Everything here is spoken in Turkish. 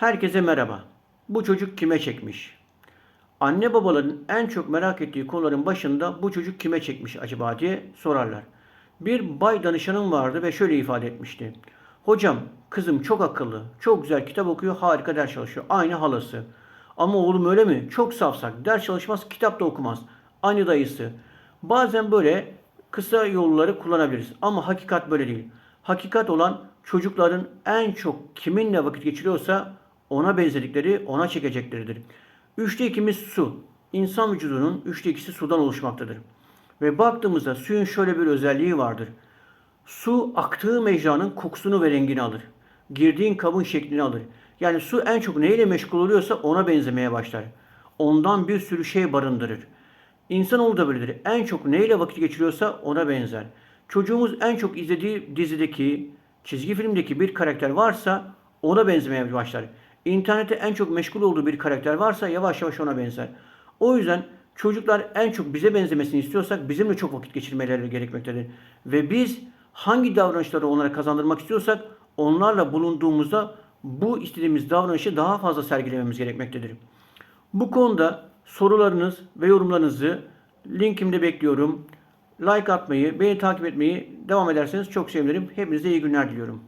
Herkese merhaba. Bu çocuk kime çekmiş? Anne babaların en çok merak ettiği konuların başında bu çocuk kime çekmiş acaba diye sorarlar. Bir bay danışanım vardı ve şöyle ifade etmişti. Hocam kızım çok akıllı, çok güzel kitap okuyor, harika ders çalışıyor. Aynı halası. Ama oğlum öyle mi? Çok safsak, ders çalışmaz, kitap da okumaz. Aynı dayısı. Bazen böyle kısa yolları kullanabiliriz. Ama hakikat böyle değil. Hakikat olan çocukların en çok kiminle vakit geçiriyorsa ona benzedikleri, ona çekecekleridir. Üçte ikimiz su. İnsan vücudunun üçte ikisi sudan oluşmaktadır. Ve baktığımızda suyun şöyle bir özelliği vardır. Su aktığı mecranın kokusunu ve rengini alır. Girdiğin kabın şeklini alır. Yani su en çok neyle meşgul oluyorsa ona benzemeye başlar. Ondan bir sürü şey barındırır. İnsanoğlu da böyledir. En çok neyle vakit geçiriyorsa ona benzer. Çocuğumuz en çok izlediği dizideki, çizgi filmdeki bir karakter varsa ona benzemeye başlar. İnternette en çok meşgul olduğu bir karakter varsa yavaş yavaş ona benzer. O yüzden çocuklar en çok bize benzemesini istiyorsak bizimle çok vakit geçirmeleri gerekmektedir. Ve biz hangi davranışları onlara kazandırmak istiyorsak onlarla bulunduğumuzda bu istediğimiz davranışı daha fazla sergilememiz gerekmektedir. Bu konuda sorularınız ve yorumlarınızı linkimde bekliyorum. Like atmayı, beni takip etmeyi devam ederseniz çok sevinirim. Hepinize iyi günler diliyorum.